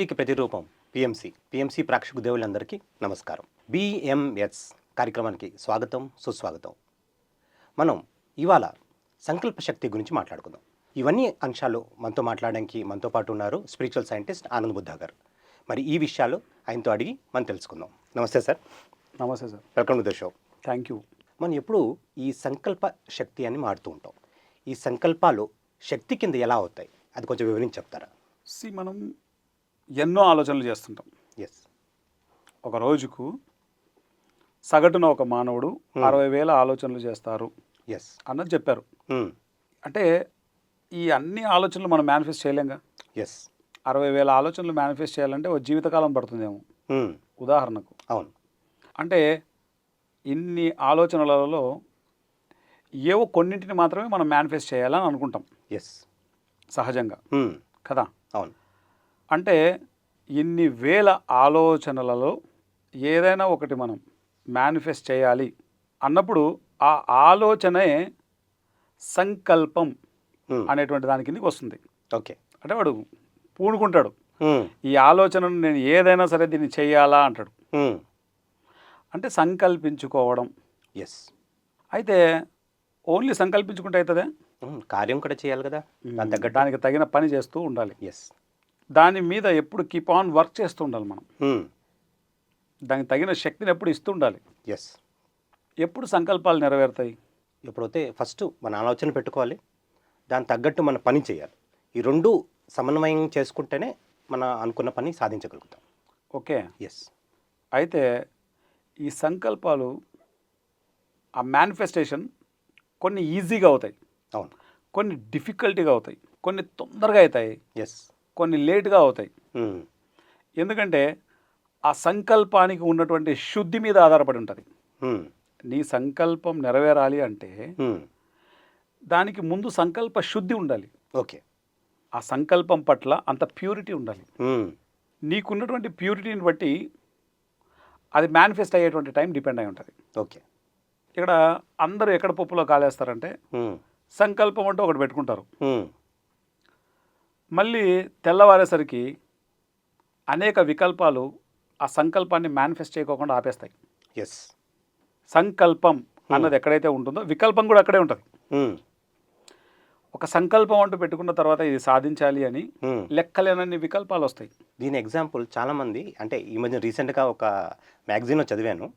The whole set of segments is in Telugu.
టెక్నాలజీకి ప్రతిరూపం పిఎంసి పిఎంసి ప్రేక్షకు దేవుళ్ళందరికీ నమస్కారం. బిఎంఎస్ కార్యక్రమానికి స్వాగతం సుస్వాగతం. మనం ఇవాళ సంకల్ప శక్తి గురించి మాట్లాడుకుందాం. ఇవన్నీ అంశాలు మనతో మాట్లాడడానికి మనతో పాటు ఉన్నారు స్పిరిచువల్ సైంటిస్ట్ ఆనంద్ బుద్ధా గారు. మరి ఈ విషయాలు ఆయనతో అడిగి మనం తెలుసుకుందాం. నమస్తే సార్. నమస్తే sir. Welcome to the show. Thank you. మనం ఎప్పుడు ఈ సంకల్ప శక్తి అని మాడుతూ ఉంటాం. ఈ సంకల్పాలు శక్తి కింద ఎలా అవుతాయి? అది కొంచెం వివరించి చెప్తారా? సి మనం ఎన్నో ఆలోచనలు చేస్తుంటాం. ఎస్ ఒక రోజుకు సగటున ఒక మానవుడు Hmm. అరవై వేల ఆలోచనలు చేస్తారు ఎస్ అన్నది చెప్పారు. అంటే ఈ అన్ని ఆలోచనలు మనం మేనిఫెస్ట్ చేయలేంగా? ఎస్ అరవై వేల ఆలోచనలు మేనిఫెస్ట్ చేయాలంటే ఒక జీవితకాలం పడుతుందేమో? ఉదాహరణకు. అవును. అంటే ఇన్ని ఆలోచనలలో ఏవో కొన్నింటిని మాత్రమే మనం మేనిఫెస్ట్ చేయాలని అనుకుంటాం. ఎస్ సహజంగా. కదా? అవును. అంటే ఇన్ని వేల ఆలోచనలలో ఏదైనా ఒకటి మనం మేనిఫెస్ట్ చేయాలి అన్నప్పుడు ఆ ఆలోచనే సంకల్పం Hmm. అనేటువంటి దాని కిందకి వస్తుంది. ఓకే. అంటే వాడు పూనుకుంటాడు. ఈ ఆలోచనను నేను ఏదైనా సరే దీన్ని చేయాలా అంటాడు. అంటే సంకల్పించుకోవడం. ఎస్ అయితే ఓన్లీ సంకల్పించుకుంటే అవుతుందే కార్యం కూడా చేయాలి కదా. దానికి తగిన పని చేస్తూ ఉండాలి. ఎస్ దాని మీద ఎప్పుడు కీప్ ఆన్ వర్క్ చేస్తూ ఉండాలి మనం దానికి తగిన శక్తిని ఎప్పుడు ఇస్తూ ఉండాలి ఎస్ ఎప్పుడు సంకల్పాలు నెరవేరుతాయి? ఎప్పుడైతే ఫస్ట్ మన ఆలోచన పెట్టుకోవాలి దాని తగ్గట్టు మన పని చేయాలి. ఈ రెండు సమన్వయం చేసుకుంటేనే మన అనుకున్న పని సాధించగలుగుతాం. ఓకే. ఎస్ అయితే ఈ సంకల్పాలు ఆ మేనిఫెస్టేషన్ కొన్ని ఈజీగా అవుతాయి. అవును. కొన్ని డిఫికల్టీగా అవుతాయి. కొన్ని తొందరగా అవుతాయి. ఎస్ కొన్ని లేట్గా అవుతాయి. ఎందుకంటే ఆ సంకల్పానికి ఉన్నటువంటి శుద్ధి మీద ఆధారపడి ఉంటుంది. నీ సంకల్పం నెరవేరాలి అంటే దానికి ముందు సంకల్ప శుద్ధి ఉండాలి. ఓకే. ఆ సంకల్పం పట్ల అంత ప్యూరిటీ ఉండాలి. నీకున్నటువంటి ప్యూరిటీని బట్టి అది మేనిఫెస్ట్ అయ్యేటువంటి టైం డిపెండ్ అయి ఉంటుంది. ఓకే. ఇక్కడ అందరూ ఎక్కడ పప్పులో కాలేస్తారంటే సంకల్పం అంటూ ఒకటి పెట్టుకుంటారు. మళ్ళీ తెల్లవారేసరికి అనేక వికల్పాలు ఆ సంకల్పాన్ని మేనిఫెస్ట్ చేయకోకుండా ఆపేస్తాయి. ఎస్ సంకల్పం అన్నది ఎక్కడైతే ఉంటుందో వికల్పం కూడా అక్కడే ఉంటుంది. ఒక సంకల్పం అంటూ పెట్టుకున్న తర్వాత ఇది సాధించాలి అని లెక్కలేనన్ని వికల్పాలు వస్తాయి. దీని ఎగ్జాంపుల్ చాలామంది అంటే ఈ మధ్య రీసెంట్గా ఒక మ్యాగజైన్లో చదివాను.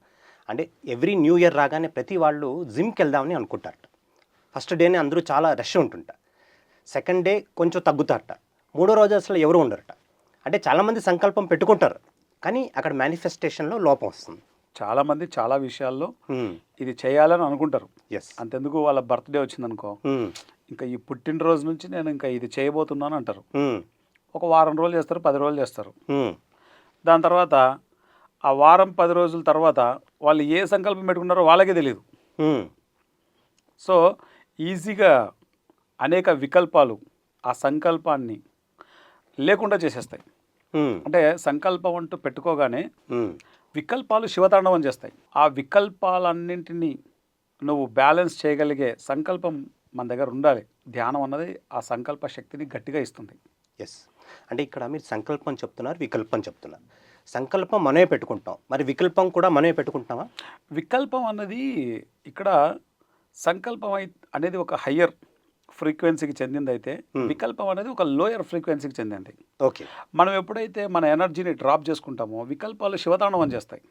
అంటే ఎవ్రీ న్యూ ఇయర్ రాగానే ప్రతి వాళ్ళు జిమ్కి వెళ్దామని అనుకుంటారట. ఫస్ట్ డేనే అందరూ చాలా రష్ ఉంటుంట. సెకండ్ డే కొంచెం తగ్గుతారట. మూడో రోజు అసలు ఎవరు ఉండరట. అంటే చాలామంది సంకల్పం పెట్టుకుంటారు. కానీ అక్కడ మేనిఫెస్టేషన్లో లోపం వస్తుంది. చాలామంది చాలా విషయాల్లో ఇది చేయాలని అనుకుంటారు. ఎస్ అంతెందుకు వాళ్ళ బర్త్డే వచ్చిందనుకో ఇంకా ఈ పుట్టినరోజు నుంచి నేను ఇంకా ఇది చేయబోతున్నాను అంటారు. ఒక వారం రోజులు చేస్తారు పది రోజులు చేస్తారు. దాని తర్వాత ఆ వారం పది రోజుల తర్వాత వాళ్ళు ఏ సంకల్పం పెట్టుకున్నారో వాళ్ళకే తెలియదు సో ఈజీగా అనేక వికల్పాలు ఆ సంకల్పాన్ని లేకుండా చేసేస్తాయి. అంటే సంకల్పం అంటూ పెట్టుకోగానే వికల్పాలు శివతాండవం చేస్తాయి. ఆ వికల్పాలన్నింటినీ నువ్వు బ్యాలెన్స్ చేయగలిగే సంకల్పం మన దగ్గర ఉండాలి. ధ్యానం అన్నది ఆ సంకల్ప శక్తిని గట్టిగా ఇస్తుంది. ఎస్. అంటే ఇక్కడ మీరు సంకల్పం చెప్తున్నారు వికల్పం చెప్తున్నారు. సంకల్పం మనమే పెట్టుకుంటాం. మరి వికల్పం కూడా మనమే పెట్టుకుంటామా వికల్పం అన్నది ఇక్కడ సంకల్పం అనేది ఒక హయ్యర్. ఫ్రీక్వెన్సీకి చెందిందైతే Hmm. వికల్పం అనేది ఒక లోయర్ ఫ్రీక్వెన్సీకి చెందింది. ఓకే. మనం ఎప్పుడైతే మన ఎనర్జీని డ్రాప్ చేసుకుంటామో వికల్పాలు శివతాండవం చేస్తాయి.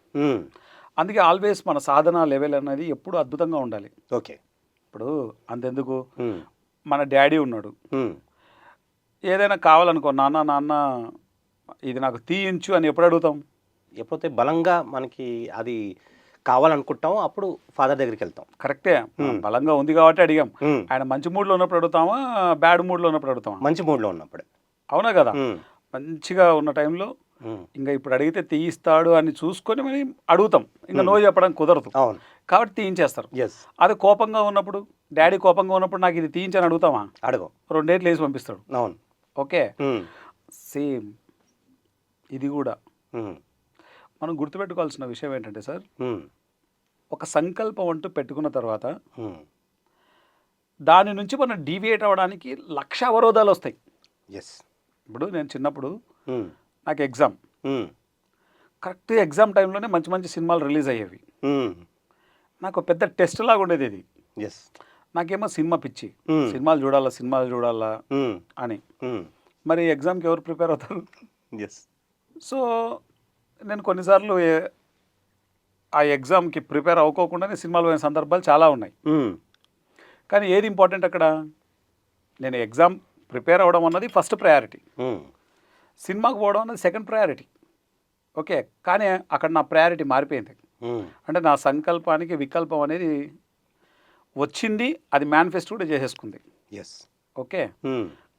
అందుకే ఆల్వేస్ మన సాధన లెవెల్ అనేది ఎప్పుడు అద్భుతంగా ఉండాలి. ఓకే. ఇప్పుడు అంతెందుకు? మన డాడీ ఉన్నాడు. Hmm. ఏదైనా కావాలనుకో నాన్న నాన్న ఇది నాకు తీయించు అని ఎప్పుడు అడుగుతాం? ఎప్పుడైతే బలంగా మనకి అది కావాలనుకుంటామో అప్పుడు ఫాదర్ దగ్గరికి వెళ్తాం. కరెక్టే. బలంగా ఉంది కాబట్టి అడిగాం. ఆయన మంచి మూడ్లో ఉన్నప్పుడు అడుగుతామా బ్యాడ్ మూడ్లో ఉన్నప్పుడు అడుగుతామా? మంచి మూడ్లో ఉన్నప్పుడే. అవునా కదా. మంచిగా ఉన్న టైంలో. ఇంకా ఇప్పుడు అడిగితే తీయిస్తాడు అని చూసుకొని మరి అడుగుతాం. ఇంకా నో చెప్పడం కుదరదు. అవును. కాబట్టి తీయించేస్తారు. ఎస్ అదే కోపంగా ఉన్నప్పుడు డాడీ కోపంగా ఉన్నప్పుడు నాకు ఇది తీయించని అడుగుతామా? అడగం. రెండేట్లు వేసి పంపిస్తాడు. అవును. ఓకే. సేమ్. ఇది కూడా. మనం గుర్తుపెట్టుకోవాల్సిన విషయం ఏంటంటే సార్. ఒక సంకల్పం అంటూ పెట్టుకున్న తర్వాత. దాని నుంచి మనం డీవియేట్ అవ్వడానికి లక్ష అవరోధాలు వస్తాయి. ఎస్ ఇప్పుడు నేను చిన్నప్పుడు. నాకు ఎగ్జామ్. కరెక్ట్ ఎగ్జామ్ టైంలోనే మంచి మంచి సినిమాలు రిలీజ్ అయ్యేవి. నాకు పెద్ద టెస్ట్ లాగా ఉండేది ఇది ఎస్ నాకేమో సినిమా పిచ్చి. సినిమాలు చూడాలా సినిమాలు చూడాలా అని. మరి ఎగ్జామ్కి ఎవరు ప్రిపేర్ అవుతారు? ఎస్ సో నేను కొన్నిసార్లు ఆ ఎగ్జామ్కి ప్రిపేర్ అవ్వకోకుండానే సినిమాలు పోయిన సందర్భాలు చాలా ఉన్నాయి. కానీ ఏది ఇంపార్టెంట్ అక్కడ? నేను ఎగ్జామ్ ప్రిపేర్ అవ్వడం అన్నది ఫస్ట్ ప్రయారిటీ. సినిమాకి పోవడం అన్నది సెకండ్ ప్రయారిటీ. ఓకే కానీ అక్కడ నా ప్రయారిటీ మారిపోయింది. అంటే నా సంకల్పానికి వికల్పం అనేది వచ్చింది అది మేనిఫెస్టో కూడా చేసేసుకుంది. Yes okay?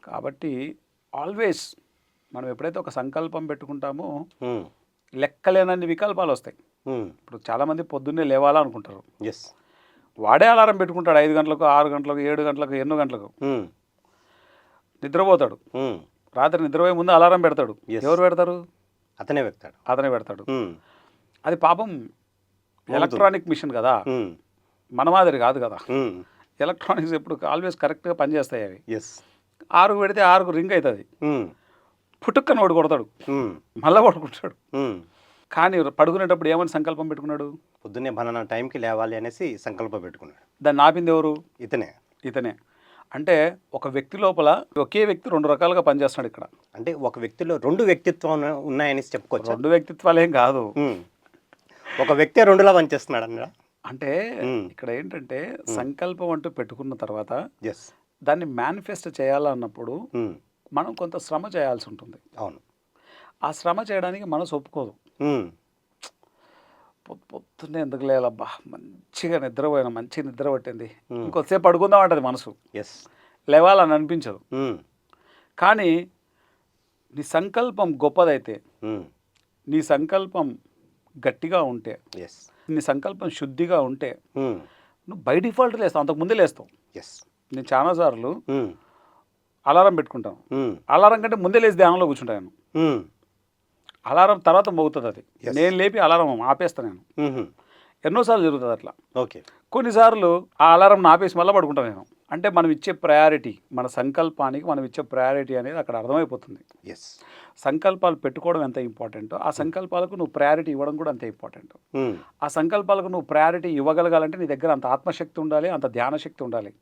కాబట్టి ఆల్వేస్ మనం ఎప్పుడైతే ఒక సంకల్పం పెట్టుకుంటామో లెక్కలేనన్ని వికల్పాలు వస్తాయి ఇప్పుడు చాలామంది పొద్దున్నే లేవాలా అనుకుంటారు ఎస్ వాడే అలారం పెట్టుకుంటాడు ఐదు గంటలకు ఆరు గంటలకు ఏడు గంటలకు ఎన్నో గంటలకు. నిద్రపోతాడు. రాత్రి నిద్రపోయే ముందు అలారం పెడతాడు. ఎవరు పెడతారు? అతనే వెళ్తాడు అతనే పెడతాడు. అది పాపం ఎలక్ట్రానిక్ మిషన్ కదా. మన మాదిరి కాదు కదా. ఎలక్ట్రానిక్స్ ఎప్పుడు ఆల్వేస్ కరెక్ట్గా పనిచేస్తాయి అవి. ఎస్ ఆరుకు పెడితే ఆరుకు రింగ్ అవుతుంది. పుట్టుక్కని ఓడి కొడతాడు. మళ్ళా కొడుకుంటాడు కానీ పడుకునేటప్పుడు ఏమని సంకల్పం పెట్టుకున్నాడు? పొద్దున్నే బనానా టైంకి లేవాలి అనేసి సంకల్పం పెట్టుకున్నాడు. దాన్ని ఆపింది ఎవరు? ఇతనే. ఇతనే. అంటే ఒక వ్యక్తి లోపల ఒకే వ్యక్తి రెండు రకాలుగా పనిచేస్తున్నాడు ఇక్కడ. అంటే ఒక వ్యక్తిలో రెండు వ్యక్తిత్వం ఉన్నాయని చెప్పుకోవచ్చు. రెండు వ్యక్తిత్వాలేం కాదు. ఒక వ్యక్తి రెండులా పనిచేస్తున్నాడు అన్న అంటే. ఇక్కడ ఏంటంటే సంకల్పం అంటూ పెట్టుకున్న తర్వాత దాన్ని మేనిఫెస్ట్ చేయాలన్నప్పుడు మనం కొంత శ్రమ చేయాల్సి ఉంటుంది. అవును. ఆ శ్రమ చేయడానికి మనసు ఒప్పుకోదు. పొద్దున్నే ఎందుకు లేలబ్బా మంచిగా నిద్రపోయినా మంచిగా నిద్ర పట్టింది. ఇంకొద్దిసేపు పడుకుందాం అంటది మనసు. ఎస్ లేవాలని అనిపించదు. కానీ నీ సంకల్పం గొప్పదైతే నీ సంకల్పం గట్టిగా ఉంటే ఎస్ నీ సంకల్పం శుద్ధిగా ఉంటే నువ్వు బై డిఫాల్ట్ లేస్తావు. అంతకు ముందే లేస్తావు. ఎస్ నేను చాలాసార్లు అలారం పెట్టుకుంటాను అలారం కంటే ముందే లేచి ధ్యానంలో కూర్చుంటాను అలారం తర్వాత మోగుతుంది అది. నేను లేపి అలారం ఆపేస్తాను నేను. ఎన్నోసార్లు జరుగుతుంది అట్లా. ఓకే. కొన్నిసార్లు ఆ అలారం ఆపేసి మళ్ళీ పడుకుంటాను నేను. అంటే మనం ఇచ్చే ప్రయారిటీ మన సంకల్పానికి మనం ఇచ్చే ప్రయారిటీ అనేది అక్కడ అర్థమైపోతుంది. ఎస్ సంకల్పాలు పెట్టుకోవడం ఎంత ఇంపార్టెంటో ఆ సంకల్పాలకు నువ్వు ప్రయారిటీ ఇవ్వడం కూడా అంతే ఇంపార్టెంట్. ఆ సంకల్పాలకు నువ్వు ప్రయారిటీ ఇవ్వగలగాలంటే నీ దగ్గర అంత ఆత్మశక్తి ఉండాలి అంత ధ్యాన శక్తి ఉండాలి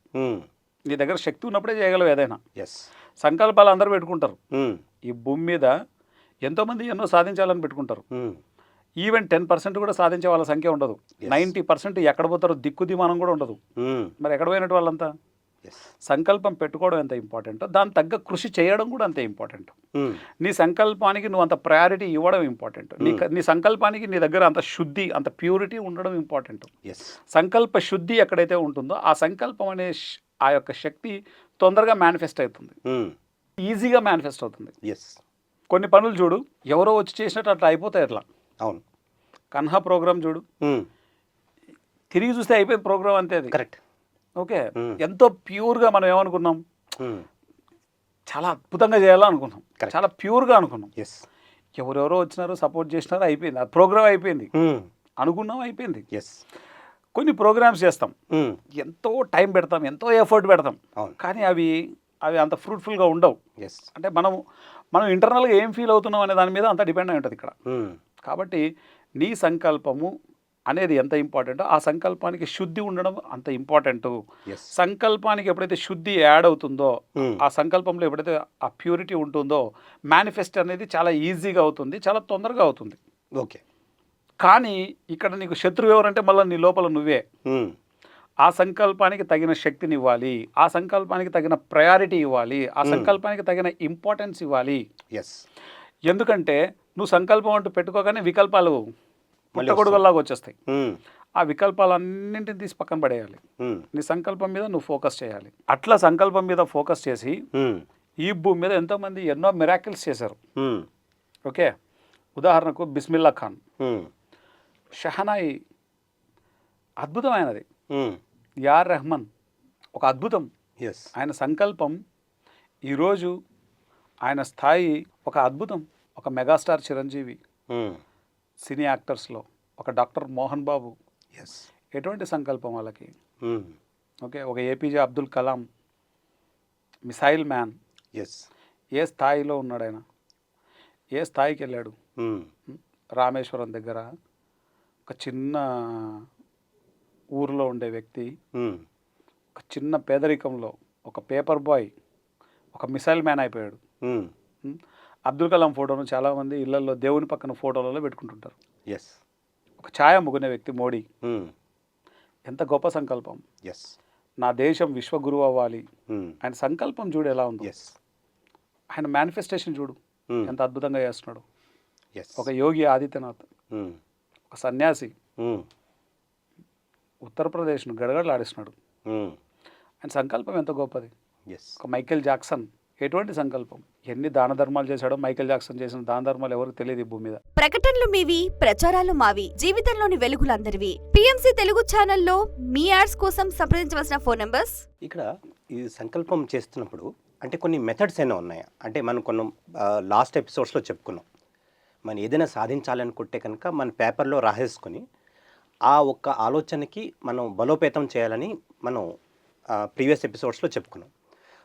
నీ దగ్గర శక్తి ఉన్నప్పుడే చేయగలవు ఏదైనా. ఎస్ సంకల్పాలు అందరూ పెట్టుకుంటారు. ఉమ్, ఈ భూమి మీద ఎంతోమంది ఎన్నో సాధించాలని పెట్టుకుంటారు. ఈవెన్ టెన్ పర్సెంట్ కూడా సాధించే వాళ్ళ సంఖ్య ఉండదు. నైంటీ పర్సెంట్ ఎక్కడ పోతారో దిక్కు దిమానం కూడా ఉండదు. ఉమ్, మరి ఎక్కడ పోయినట్టు వాళ్ళంతా? సంకల్పం పెట్టుకోవడం ఎంత ఇంపార్టెంట్ దాని తగ్గ కృషి చేయడం కూడా అంతే ఇంపార్టెంట్. ఉమ్, నీ సంకల్పానికి నువ్వు అంత ప్రయారిటీ ఇవ్వడం ఇంపార్టెంట్. నీ నీ సంకల్పానికి నీ దగ్గర అంత శుద్ధి అంత ప్యూరిటీ ఉండడం ఇంపార్టెంట్. ఎస్ సంకల్ప శుద్ధి ఎక్కడైతే ఉంటుందో ఆ సంకల్పం అనే ఆ యొక్క శక్తి తొందరగా మేనిఫెస్ట్ అవుతుంది. ఈజీగా మేనిఫెస్ట్ అవుతుంది. ఎస్ కొన్ని పనులు చూడు ఎవరో వచ్చి చేసినట్టు అట్లా అయిపోతాయి అట్లా. అవును. కన్హా ప్రోగ్రామ్ చూడు. తిరిగి చూస్తే అయిపోయింది ప్రోగ్రామ్ అంతే అది. Correct okay. ఎంతో ప్యూర్గా మనం ఏమనుకున్నాం? చాలా అద్భుతంగా చేయాలనుకున్నాం. చాలా ప్యూర్గా అనుకున్నాం. ఎస్ ఎవరెవరో వచ్చినారు సపోర్ట్ చేసినారు అయిపోయింది. ఆ ప్రోగ్రామ్ అయిపోయింది. అనుకున్నాం అయిపోయింది. ఎస్ కొన్ని ప్రోగ్రామ్స్ చేస్తాం. ఎంతో టైం పెడతాం ఎంతో ఎఫర్ట్ పెడతాం. కానీ అవి అవి అంత ఫ్రూట్ఫుల్గా ఉండవు. ఎస్ అంటే మనం మనం ఇంటర్నల్గా ఏం ఫీల్ అవుతున్నాం అనే దాని మీద అంత డిపెండ్ అయి ఉంటుంది ఇక్కడ. కాబట్టి నీ సంకల్పము అనేది ఎంత ఇంపార్టెంటో ఆ సంకల్పానికి శుద్ధి ఉండడం అంత ఇంపార్టెంట్. సంకల్పానికి ఎప్పుడైతే శుద్ధి యాడ్ అవుతుందో ఉమ్, ఆ సంకల్పంలో ఎప్పుడైతే ఆ ప్యూరిటీ ఉంటుందో మేనిఫెస్ట్ అనేది చాలా ఈజీగా అవుతుంది చాలా తొందరగా అవుతుంది. ఓకే. కానీ ఇక్కడ నీకు శత్రువు ఎవరంటే మళ్ళీ నీ లోపల నువ్వే. ఉమ్, ఆ సంకల్పానికి తగిన శక్తిని ఇవ్వాలి ఆ సంకల్పానికి తగిన ప్రయారిటీ ఇవ్వాలి ఆ సంకల్పానికి తగిన ఇంపార్టెన్స్ ఇవ్వాలి. ఎస్ ఎందుకంటే నువ్వు సంకల్పం అంటూ పెట్టుకోగానే వికల్పాలు పుట్టగొడుగుల్లాగా వచ్చేస్తాయి. ఆ వికల్పాలన్నింటిని తీసి పక్కన పడేయాలి. నీ సంకల్పం మీద నువ్వు ఫోకస్ చేయాలి. అట్లా సంకల్పం మీద ఫోకస్ చేసి ఈ భూమి మీద ఎంతోమంది ఎన్నో మిరాకిల్స్ చేశారు. ఓకే? ఉదాహరణకు బిస్మిల్లా ఖాన్. షహనాయి అద్భుతమైనది. యార్ రెహమాన్ ఒక అద్భుతం. ఎస్ ఆయన సంకల్పం ఈరోజు ఆయన స్థాయి ఒక అద్భుతం. ఒక మెగాస్టార్ చిరంజీవి. సినీ యాక్టర్స్లో ఒక డాక్టర్ మోహన్ బాబు ఎస్ ఎటువంటి సంకల్పం వాళ్ళకి? ఉమ్, ఓకే ఒక APJ Abdul Kalam missile man. Yes ఏ స్థాయిలో ఉన్నాడు ఆయన? ఏ స్థాయికి వెళ్ళాడు? ఉమ్, రామేశ్వరం దగ్గర ఒక చిన్న ఊరిలో ఉండే వ్యక్తి. ఒక చిన్న పేదరికంలో ఒక పేపర్ బాయ్ ఒక మిసైల్ మ్యాన్ అయిపోయాడు? అబ్దుల్ కలాం ఫోటోను చాలామంది ఇళ్ళలో దేవుని పక్కన ఫోటోలలో పెట్టుకుంటుంటారు. ఎస్ ఒక ఛాయ అమ్ముకునే వ్యక్తి మోడీ. ఉమ్, ఎంత గొప్ప సంకల్పం. ఎస్ నా దేశం విశ్వగురువు అవ్వాలి. ఉమ్, ఆయన సంకల్పం చూడు ఎలా ఉందో. ఎస్ ఆయన మేనిఫెస్టేషన్ చూడు. ఉమ్, ఎంత అద్భుతంగా చేస్తున్నాడు. ఎస్ ఒక యోగి ఆదిత్యనాథ్. ఒక సన్యాసి. ఉత్తరప్రదేశ్ను గడగడలాడిస్తున్నాడు. ఆయన సంకల్పం ఎంత గొప్పది. ఎస్ ఒక మైకేల్ జాక్సన్. ఎటువంటి సంకల్పం? ఎన్ని దాన ధర్మాలు చేశాడో మైకేల్ జాక్సన్ చేసిన దాన ధర్మాలు ఎవరికి తెలియదు భూమి మీద. ప్రకటనలు మీవి ప్రచారాలు మావి జీవితంలోని వెలుగులందరివి. పిఎంసి తెలుగు ఛానల్లో మీ యాడ్స్ కోసం సంప్రదించవలసిన ఫోన్ నంబర్స్? ఇక్కడ ఈ సంకల్పం చేస్తున్నప్పుడు అంటే కొన్ని మెథడ్స్ అయినా ఉన్నాయి? అంటే మనం కొన్ని లాస్ట్ ఎపిసోడ్స్లో చెప్పుకున్నాం. మనం ఏదైనా సాధించాలనుకుంటే కనుక మన పేపర్లో రాసేసుకొని ఆ ఒక్క ఆలోచనకి మనం బలోపేతం చేయాలని మనం ప్రీవియస్ ఎపిసోడ్స్లో చెప్పుకున్నాం.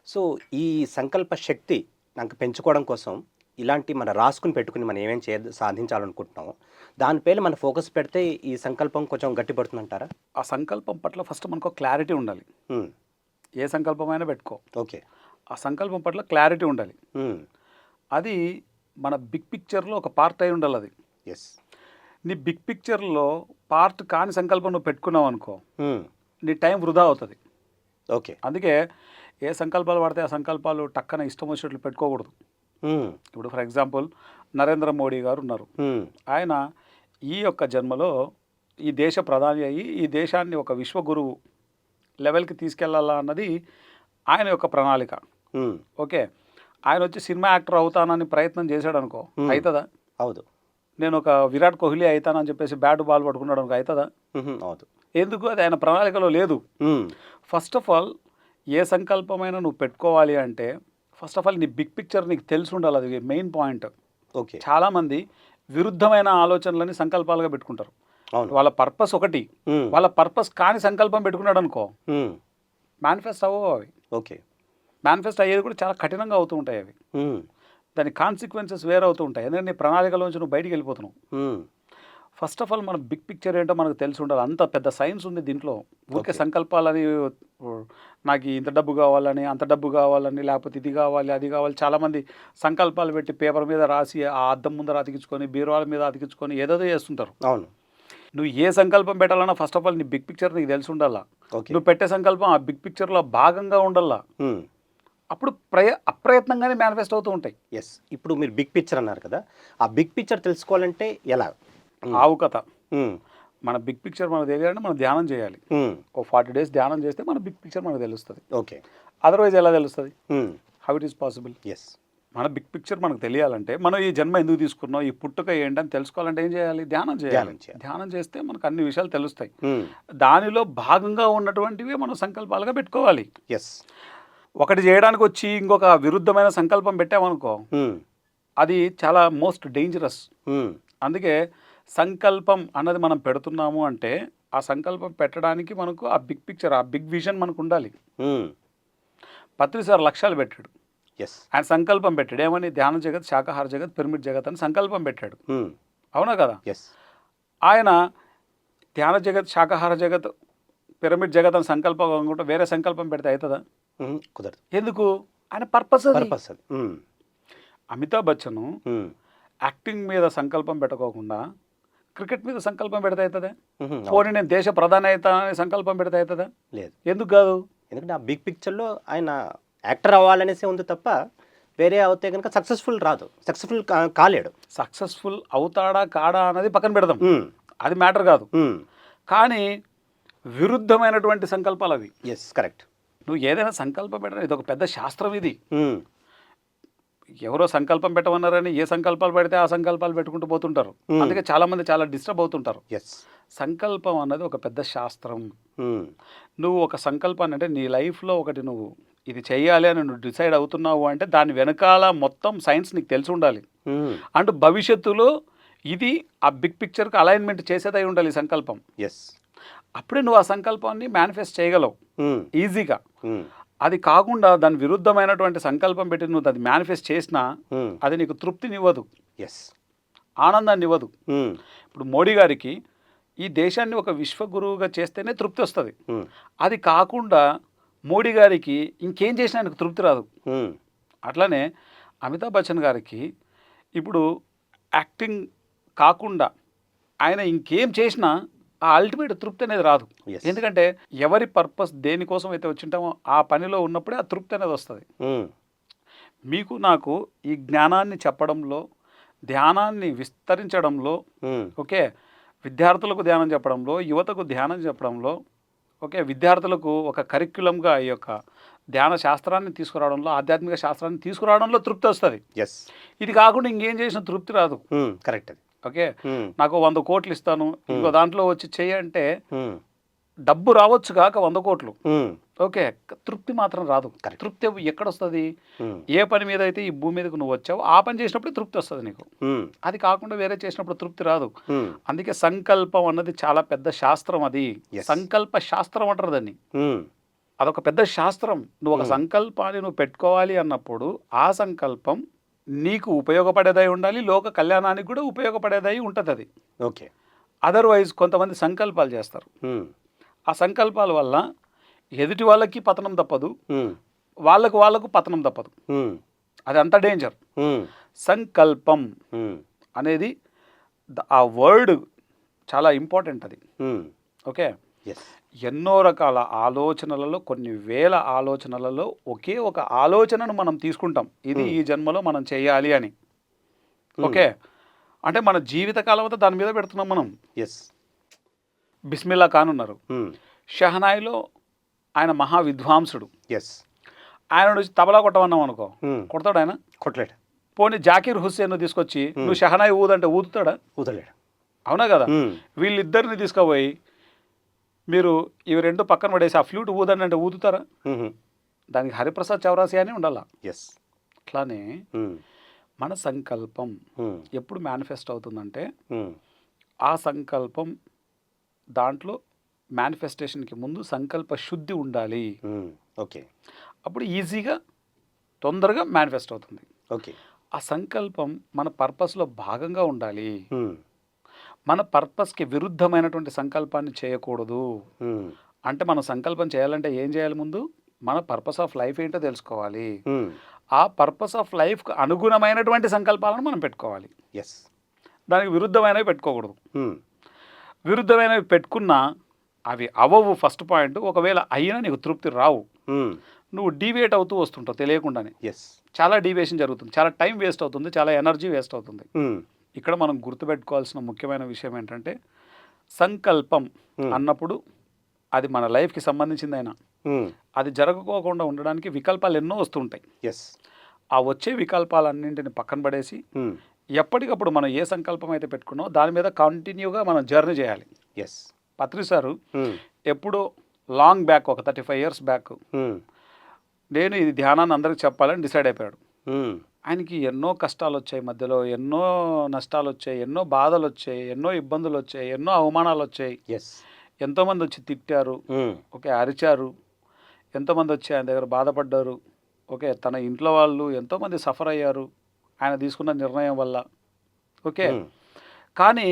సో ఈ సంకల్ప శక్తి నాకు పెంచుకోవడం కోసం ఇలాంటి మనం రాసుకుని పెట్టుకుని మనం ఏమేం చే సాధించాలనుకుంటున్నామో దానిపైన మన ఫోకస్ పెడితే ఈ సంకల్పం కొంచెం గట్టిపడుతుందంటారా? ఆ సంకల్పం పట్ల ఫస్ట్ మనకు క్లారిటీ ఉండాలి. ఏ సంకల్పమైనా పెట్టుకో. ఓకే. ఆ సంకల్పం పట్ల క్లారిటీ ఉండాలి. అది మన బిగ్ పిక్చర్లో ఒక పార్ట్ అయి ఉండాలి అది. ఎస్ నీ బిగ్ పిక్చర్లో పార్ట్ కాని సంకల్పం నువ్వు పెట్టుకున్నావు అనుకో నీ టైం వృధా అవుతుంది. ఓకే. అందుకే ఏ సంకల్పాలు పడితే ఆ సంకల్పాలు టక్కన ఇష్టం వచ్చినట్లు పెట్టుకోకూడదు. ఇప్పుడు ఫర్ ఎగ్జాంపుల్ నరేంద్ర మోడీ గారు ఉన్నారు. ఆయన ఈ యొక్క జన్మలో ఈ దేశ ప్రధాని అయ్యి ఈ దేశాన్ని ఒక విశ్వగురువు లెవెల్కి తీసుకెళ్ళాలా అన్నది ఆయన యొక్క ప్రణాళిక. ఓకే. ఆయన వచ్చి సినిమా యాక్టర్ అవుతానని ప్రయత్నం చేశాడు అనుకో. అవుతుందా అవుదు. నేను ఒక విరాట్ కోహ్లీ అవుతానని చెప్పేసి బ్యాట్ బాల్ పట్టుకున్నాడు అనుకో అవుతుందా అవుదు. ఎందుకు? అది ఆయన ప్రణాళికలో లేదు. ఫస్ట్ ఆఫ్ ఆల్ ఏ సంకల్పమైనా నువ్వు పెట్టుకోవాలి అంటే ఫస్ట్ ఆఫ్ ఆల్ నీ బిగ్ పిక్చర్ నీకు తెలిసి ఉండాలి అది మెయిన్ పాయింట్ ఓకే. చాలామంది విరుద్ధమైన ఆలోచనలని సంకల్పాలుగా పెట్టుకుంటారు. వాళ్ళ పర్పస్ ఒకటి. వాళ్ళ పర్పస్ కాని సంకల్పం పెట్టుకున్నాడు అనుకో మేనిఫెస్ట్ అవ్వవు అవి. ఓకే. మేనిఫెస్ట్ అయ్యేది కూడా చాలా కఠినంగా అవుతూ ఉంటాయి అవి. దాని కాన్సిక్వెన్సెస్ వేరే అవుతూ ఉంటాయి. ఎందుకంటే నీ ప్రణాళికలోంచి నువ్వు బయటికి వెళ్ళిపోతున్నావు. ఫస్ట్ ఆఫ్ ఆల్ మన బిగ్ పిక్చర్ ఏంటో మనకు తెలిసి ఉండాలి. అంత పెద్ద సైన్స్ ఉంది దీంట్లో. ఊరికే. సంకల్పాలని నాకు ఇంత డబ్బు కావాలని అంత డబ్బు కావాలని లేకపోతే ఇది కావాలి అది కావాలి చాలామంది సంకల్పాలు పెట్టి పేపర్ మీద రాసి ఆ అద్దం ముందర అతికించుకొని బీరువాల మీద అతికించుకొని ఏదేదో చేస్తుంటారు. అవును. నువ్వు ఏ సంకల్పం పెట్టాలన్నా ఫస్ట్ ఆఫ్ ఆల్ నీ బిగ్ పిక్చర్ నీకు తెలిసి ఉండాలా? నువ్వు పెట్టే సంకల్పం ఆ బిగ్ పిక్చర్లో భాగంగా ఉండాలా? అప్పుడు ప్రయ అప్రయత్నంగానే మేనిఫెస్ట్ అవుతూ ఉంటాయి. ఎస్ ఇప్పుడు మీరు బిగ్ పిక్చర్ అన్నారు కదా. ఆ బిగ్ పిక్చర్ తెలుసుకోవాలంటే ఎలా? ఆవు కథ. మన బిగ్ పిక్చర్ మనకు తెలియాలంటే మనం ధ్యానం చేయాలి. ఓ ఫార్టీ డేస్ ధ్యానం చేస్తే మన బిగ్ పిక్చర్ మనకు తెలుస్తుంది. ఓకే. అదర్వైజ్ ఎలా తెలుస్తుంది? How it is possible yes మన బిగ్ పిక్చర్ మనకు తెలియాలంటే మనం ఈ జన్మ ఎందుకు తీసుకున్నాం? ఈ పుట్టుక ఏంటని తెలుసుకోవాలంటే ఏం చేయాలి? ధ్యానం చేయాలి. ధ్యానం చేస్తే మనకు అన్ని విషయాలు తెలుస్తాయి. దానిలో భాగంగా ఉన్నటువంటివి మనం సంకల్పాలుగా పెట్టుకోవాలి. ఎస్ ఒకటి చేయడానికి వచ్చి ఇంకొక విరుద్ధమైన సంకల్పం పెట్టామనుకో అది చాలా మోస్ట్ డేంజరస్ అందుకే సంకల్పం అన్నది మనం పెడుతున్నాము అంటే ఆ సంకల్పం పెట్టడానికి మనకు ఆ బిగ్ పిక్చర్ ఆ బిగ్ విజన్ మనకు ఉండాలి. పత్రి సార్ లక్ష్యాలు పెట్టాడు. ఎస్ ఆయన సంకల్పం పెట్టాడు. ఏమని? ధ్యాన జగత్ శాకాహార జగత్ పిరమిడ్ జగత్ అని సంకల్పం పెట్టాడు. అవునా కదా? ఎస్ ఆయన ధ్యాన జగత్ శాకాహార జగత్ పిరమిడ్ జగత్ అని సంకల్పం కాకుండా వేరే సంకల్పం పెడితే అవుతుందా కుదరదు. ఎందుకు? ఆయన purpose purpose Amitabh Bachchan acting మీద సంకల్పం పెట్టుకోకుండా క్రికెట్ మీద సంకల్పం పెడితే అవుతుందా. పోనీ నేను దేశ ప్రధాని అవుతా అని సంకల్పం పెడితే అవుతుందా లేదు. ఎందుకు కాదు? ఎందుకంటే ఆ బిగ్ పిక్చర్లో ఆయన యాక్టర్ అవ్వాలనేసి ఉంది తప్ప వేరే అవుతే కనుక సక్సెస్ఫుల్ రాదు. సక్సెస్ఫుల్ కాలేడు. సక్సెస్ఫుల్ అవుతాడా కాడా అన్నది పక్కన పెడదాం. అది మ్యాటర్ కాదు. కానీ విరుద్ధమైనటువంటి సంకల్పాలు అవి. ఎస్ కరెక్ట్ నువ్వు ఏదైనా సంకల్పం పెట్టడం ఇది ఒక పెద్ద శాస్త్రం ఇది. ఎవరో సంకల్పం పెట్టమన్నారని ఏ సంకల్పాలు పెడితే ఆ సంకల్పాలు పెట్టుకుంటూ పోతుంటారు. Hmm. అందుకే చాలా మంది చాలా డిస్టర్బ్ అవుతుంటారు. ఎస్ సంకల్పం అన్నది ఒక పెద్ద శాస్త్రం. ఉమ్, నువ్వు ఒక సంకల్పాన్ని అంటే నీ లైఫ్లో ఒకటి నువ్వు ఇది చేయాలి అని నువ్వు డిసైడ్ అవుతున్నావు అంటే దాని వెనకాల మొత్తం సైన్స్ నీకు తెలిసి ఉండాలి. ఉమ్, అంటూ భవిష్యత్తులో ఇది ఆ బిగ్ పిక్చర్కి అలైన్మెంట్ చేసేదై ఉండాలి సంకల్పం. ఎస్ అప్పుడే నువ్వు ఆ సంకల్పాన్ని మేనిఫెస్ట్ చేయగలవు. ఈజీగా. అది కాకుండా దాని విరుద్ధమైనటువంటి సంకల్పం పెట్టి నువ్వు అది మేనిఫెస్ట్ చేసినా ఉమ్, అది నీకు తృప్తినివ్వదు. ఎస్ ఆనందాన్ని ఇవ్వదు ఇప్పుడు మోడీ గారికి ఈ దేశాన్ని ఒక విశ్వగురువుగా చేస్తేనే తృప్తి వస్తుంది. అది కాకుండా మోడీ గారికి ఇంకేం చేసినా ఆయనకు తృప్తి రాదు. అట్లనే అమితాబ్ బచ్చన్ గారికి ఇప్పుడు యాక్టింగ్ కాకుండా ఆయన ఇంకేం చేసినా ఆ అల్టిమేట్ తృప్తి అనేది రాదు. ఎందుకంటే ఎవరి పర్పస్ దేనికోసం అయితే వచ్చింటామో ఆ పనిలో ఉన్నప్పుడే ఆ తృప్తి అనేది వస్తుంది. మీకు నాకు ఈ జ్ఞానాన్ని చెప్పడంలో ధ్యానాన్ని విస్తరించడంలో ఓకే విద్యార్థులకు ధ్యానం చెప్పడంలో యువతకు ధ్యానం చెప్పడంలో ఓకే విద్యార్థులకు ఒక కరిక్యులంగా ఈ యొక్క ధ్యాన శాస్త్రాన్ని తీసుకురావడంలో ఆధ్యాత్మిక శాస్త్రాన్ని తీసుకురావడంలో తృప్తి వస్తుంది. ఎస్ ఇది కాకుండా ఇంకేం చేసిన తృప్తి రాదు. కరెక్ట్ అది. ఓకే. నాకు వంద కోట్లు ఇస్తాను. ఇంకో దాంట్లో వచ్చి చేయంటే డబ్బు రావచ్చు కాక వంద కోట్లు. ఓకే? తృప్తి మాత్రం రాదు. తృప్తి ఎక్కడ వస్తుంది ఏ పని మీద అయితే ఈ భూమి మీదకు నువ్వు వచ్చావు ఆ పని చేసినప్పుడు తృప్తి వస్తుంది నీకు. అది కాకుండా వేరే చేసినప్పుడు తృప్తి రాదు. అందుకే సంకల్పం అన్నది చాలా పెద్ద శాస్త్రం అది. సంకల్ప శాస్త్రం అంటారు దాన్ని. అదొక పెద్ద శాస్త్రం. నువ్వు ఒక సంకల్పాన్ని నువ్వు పెట్టుకోవాలి అన్నప్పుడు ఆ సంకల్పం నీకు ఉపయోగపడేదై ఉండాలి లోక కళ్యాణానికి కూడా ఉపయోగపడేదై ఉంటుంది అది ఓకే. అదర్వైజ్ కొంతమంది సంకల్పాలు చేస్తారు. ఆ సంకల్పాల వల్ల ఎదుటి వాళ్ళకి పతనం తప్పదు వాళ్ళకు వాళ్ళకు పతనం తప్పదు. అది అంత డేంజర్ సంకల్పం అనేది ద- ఆ వర్డ్ చాలా ఇంపార్టెంట్ అది. ఓకే? ఎన్నో రకాల ఆలోచనలలో కొన్ని వేల ఆలోచనలలో ఒకే ఒక ఆలోచనను మనం తీసుకుంటాం. ఇది ఈ జన్మలో మనం చేయాలి అని. ఓకే? అంటే మన జీవితకాలం అంతా దాని మీద పెడుతున్నాం మనం. ఎస్ బిస్మిల్లా ఖాన్ ఉన్నారు. షహనాయిలో ఆయన మహా విద్వాంసుడు ఎస్ ఆయన నుంచి తబలా కొట్టమన్నాం అనుకో. కొడతాడు ఆయన? కొట్టలేడు. పోనీ జాకీర్ హుస్సేన్ తీసుకొచ్చి నువ్వు షహనాయి ఊదంటే ఊదుతాడా? వదలేడు అవునా కదా? వీళ్ళిద్దరిని తీసుకుపోయి మీరు ఇవి రెండు పక్కన పడేసి ఆ ఫ్లూట్ ఊదండి అంటే ఊదుతారా? దానికి హరిప్రసాద్ చౌరాసి అని ఉండాల? ఎస్ అట్లానే మన సంకల్పం ఎప్పుడు మేనిఫెస్ట్ అవుతుందంటే ఆ సంకల్పం దాంట్లో మేనిఫెస్టేషన్కి ముందు సంకల్ప శుద్ధి ఉండాలి. ఓకే. అప్పుడు ఈజీగా తొందరగా మేనిఫెస్ట్ అవుతుంది. ఓకే. ఆ సంకల్పం మన పర్పస్లో భాగంగా ఉండాలి. మన పర్పస్కి విరుద్ధమైనటువంటి సంకల్పాన్ని చేయకూడదు. అంటే మనం సంకల్పం చేయాలంటే ఏం చేయాలి ముందు? మన పర్పస్ ఆఫ్ లైఫ్ ఏంటో తెలుసుకోవాలి. ఆ పర్పస్ ఆఫ్ లైఫ్కి అనుగుణమైనటువంటి సంకల్పాలను మనం పెట్టుకోవాలి. ఎస్. దానికి విరుద్ధమైనవి పెట్టుకోకూడదు. విరుద్ధమైనవి పెట్టుకున్నా అవి అవవు ఫస్ట్ పాయింట్. ఒకవేళ అయినా నీకు తృప్తి రావు. నువ్వు డీవియేట్ అవుతూ వస్తుంటావు తెలియకుండానే. ఎస్. చాలా డీవియేషన్ జరుగుతుంది. చాలా టైం వేస్ట్ అవుతుంది. చాలా ఎనర్జీ వేస్ట్ అవుతుంది. ఇక్కడ మనం గుర్తుపెట్టుకోవాల్సిన ముఖ్యమైన విషయం ఏంటంటే సంకల్పం అన్నప్పుడు అది మన లైఫ్కి సంబంధించిందైనా అది జరగకోకుండా ఉండడానికి వికల్పాలు ఎన్నో వస్తుంటాయి. ఎస్ ఆ వచ్చే వికల్పాలన్నింటిని పక్కన పడేసి ఎప్పటికప్పుడు మనం ఏ సంకల్పం అయితే పెట్టుకున్నామో దాని మీద కంటిన్యూగా మనం జర్నీ చేయాలి. ఎస్ పత్రి సారు ఎప్పుడో లాంగ్ బ్యాక్ ఒక థర్టీ ఫైవ్ ఇయర్స్ బ్యాక్ నేను ఇది ధ్యానాన్ని అందరికి చెప్పాలని డిసైడ్ అయిపోయాడు. ఆయనకి ఎన్నో కష్టాలు వచ్చాయి మధ్యలో ఎన్నో నష్టాలు వచ్చాయి ఎన్నో బాధలు వచ్చాయి ఎన్నో ఇబ్బందులు వచ్చాయి ఎన్నో అవమానాలు వచ్చాయి ఎస్ ఎంతోమంది వచ్చి తిట్టారు ఓకే అరిచారు ఎంతోమంది వచ్చి ఆయన దగ్గర బాధపడ్డారు ఓకే తన ఇంట్లో వాళ్ళు ఎంతోమంది సఫర్ అయ్యారు ఆయన తీసుకున్న నిర్ణయం వల్ల ఓకే. కానీ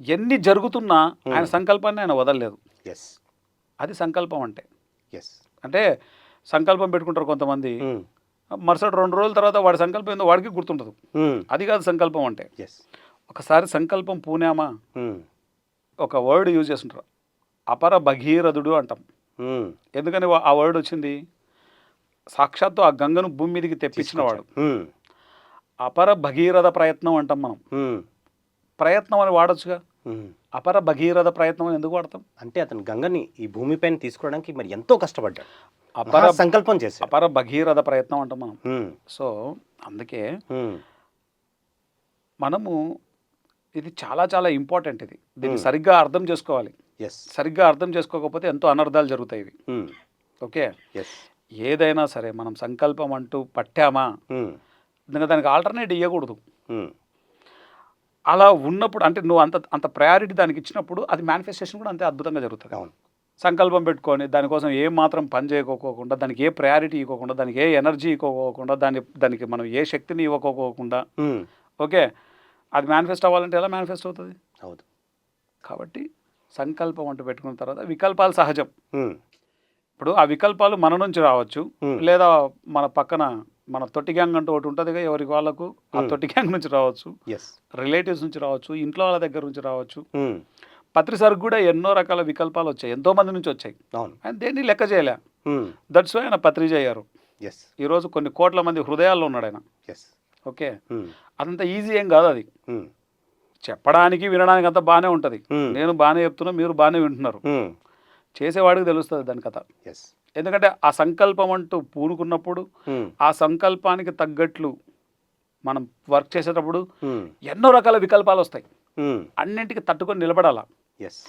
ఎన్ని జరుగుతున్నా ఆయన సంకల్పాన్ని ఆయన వదలలేదు. ఎస్ అది సంకల్పం అంటే. ఎస్ అంటే సంకల్పం పెట్టుకుంటారు కొంతమంది. మరుసటి రెండు రోజుల తర్వాత వాడి సంకల్పం ఏందో వాడికి గుర్తుండదు. అది కాదు సంకల్పం అంటే. ఎస్ ఒకసారి సంకల్పం పూనామా? ఒక వర్డ్ యూజ్ చేస్తుంటారు. అపర భగీరథుడు అంటాం. ఎందుకని ఆ వర్డ్ వచ్చింది? సాక్షాత్తు ఆ గంగను భూమి మీదకి తెప్పించిన వాడు. అపర భగీరథ ప్రయత్నం అంటాం మనం. ప్రయత్నం అని వాడొచ్చుగా? అపర భగీరథ ప్రయత్నం అని ఎందుకు వాడతాం? అంటే అతను గంగని ఈ భూమిపైన తీసుకోవడానికి మరి ఎంతో కష్టపడ్డాడు. అపర సంకల్పం చేశాడు. అపర భగీరథ ప్రయత్నం అంటాం మనం. సో అందుకే మనము ఇది చాలా చాలా ఇంపార్టెంట్ ఇది. దీన్ని సరిగ్గా అర్థం చేసుకోవాలి. ఎస్ సరిగ్గా అర్థం చేసుకోకపోతే ఎంతో అనర్థాలు జరుగుతాయి ఇవి. ఓకే? ఎస్ ఏదైనా సరే మనం సంకల్పం అంటూ పట్టామా? ఇంకా దానికి ఆల్టర్నేట్ ఇవ్వకూడదు అలా ఉన్నప్పుడు అంటే నువ్వు అంత అంత ప్రయారిటీ దానికి ఇచ్చినప్పుడు అది మేనిఫెస్టేషన్ కూడా అంతే అద్భుతంగా జరుగుతుంది. అవును. సంకల్పం పెట్టుకొని దానికోసం ఏ మాత్రం పని చేయకోకుండా దానికి ఏ ప్రయారిటీ ఇవ్వకుండా దానికి ఏ ఎనర్జీ ఇవ్వకోకుండా దాని దానికి మనం ఏ శక్తిని ఇవ్వకోకుండా ఓకే? అది మేనిఫెస్ట్ అవ్వాలంటే ఎలా మేనిఫెస్ట్ అవుతుంది? అవును కాబట్టి సంకల్పం అంటూ పెట్టుకున్న తర్వాత వికల్పాలు సహజం. ఇప్పుడు ఆ వికల్పాలు మన నుంచి రావచ్చు. లేదా మన పక్కన మన తొట్టి గ్యాంగ్ అంటూ ఒకటి ఉంటుంది ఎవరికి వాళ్ళకు? ఆ. తొట్టి గ్యాంగ్ నుంచి రావచ్చు. రిలేటివ్స్ నుంచి రావచ్చు. ఇంట్లో వాళ్ళ దగ్గర నుంచి రావచ్చు. పత్రిసారికి కూడా ఎన్నో రకాల వికల్పాలు వచ్చాయి ఎంతో మంది నుంచి వచ్చాయి. అవును. ఆయన దేన్ని లెక్క చేయలే. దట్స్ వై ఆయన పత్రిజ అయ్యారు. ఎస్ ఈరోజు కొన్ని కోట్ల మంది హృదయాల్లో ఉన్నాడు ఆయన. Yes okay? అదంత ఈజీ ఏం కాదు అది. చెప్పడానికి వినడానికి అంతా బాగానే ఉంటుంది. నేను బాగానే చెప్తున్నా మీరు బాగానే వింటున్నారు. చేసేవాడికి తెలుస్తుంది దాని కథ. ఎస్ ఎందుకంటే ఆ సంకల్పం అంటూ పూనుకున్నప్పుడు ఆ సంకల్పానికి తగ్గట్లు మనం వర్క్ చేసేటప్పుడు ఎన్నో రకాల వికల్పాలు వస్తాయి. అన్నింటికి తట్టుకొని నిలబడాల? ఎస్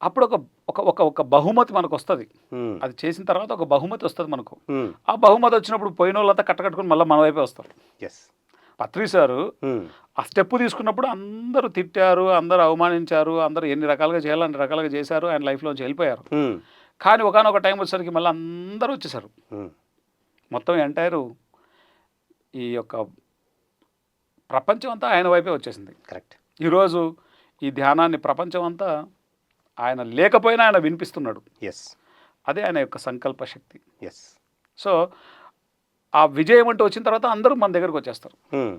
అప్పుడు ఒక ఒక ఒక ఒక బహుమతి మనకు వస్తుంది ఉమ్, అది చేసిన తర్వాత ఒక బహుమతి వస్తుంది మనకు. ఉమ్, ఆ బహుమతి వచ్చినప్పుడు పోయిన వాళ్ళంతా కట్టకట్టుకుని మళ్ళీ మన వైపే వస్తారు. ఎస్ పత్రి సారు ఆ స్టెప్ తీసుకున్నప్పుడు అందరూ తిట్టారు అందరూ అవమానించారు అందరూ ఎన్ని రకాలుగా చేయాలో అన్ని రకాలుగా చేశారు ఆయన లైఫ్లోంచి వెళ్ళిపోయారు. కానీ ఒకనొక టైం వచ్చేసరికి మళ్ళీ అందరూ వచ్చేసారు. మొత్తం ఎంటైరు ఈ యొక్క ప్రపంచం అంతా ఆయన వైపే వచ్చేసింది. కరెక్ట్ ఈరోజు ఈ ధ్యానాన్ని ప్రపంచం అంతా ఆయన లేకపోయినా ఆయన వినిపిస్తున్నాడు. ఎస్ అదే ఆయన యొక్క సంకల్ప శక్తి. ఎస్ సో ఆ విజయం అంటూ వచ్చిన తర్వాత అందరూ మన దగ్గరకు వచ్చేస్తారు. ఉమ్,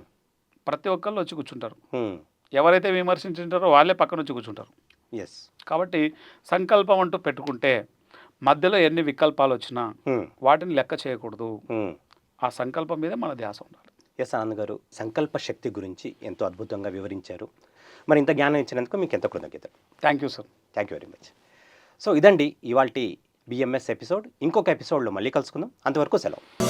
ప్రతి ఒక్కళ్ళు వచ్చి కూర్చుంటారు. ఉమ్, ఎవరైతే విమర్శించుంటారో వాళ్ళే పక్కన వచ్చి కూర్చుంటారు. ఎస్ కాబట్టి సంకల్పం అంటూ పెట్టుకుంటే మధ్యలో ఎన్ని వికల్పాలు వచ్చినా ఉమ్, వాటిని లెక్క చేయకూడదు. ఆ సంకల్పం మీద మన ధ్యాస ఉండాలి. ఎస్ ఆనంద్ గారు సంకల్ప శక్తి గురించి ఎంతో అద్భుతంగా వివరించారు. మరి ఇంత జ్ఞానం ఇచ్చినందుకు మీకు ఎంతో కృతజ్ఞతలు. Thank you sir thank you very much so ఇదండి ఇవాళ బిఎంఎస్ ఎపిసోడ్. ఇంకొక ఎపిసోడ్లో మళ్ళీ కలుసుకుందాం. అంతవరకు సెలవు.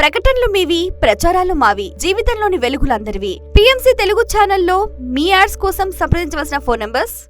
ప్రకటనలు మీవి ప్రచారాలు మావి జీవితంలోని వెలుగులందరివి. పిఎంసి తెలుగు ఛానల్లో మీ యాడ్స్ కోసం సంప్రదించవలసిన ఫోన్ నంబర్స్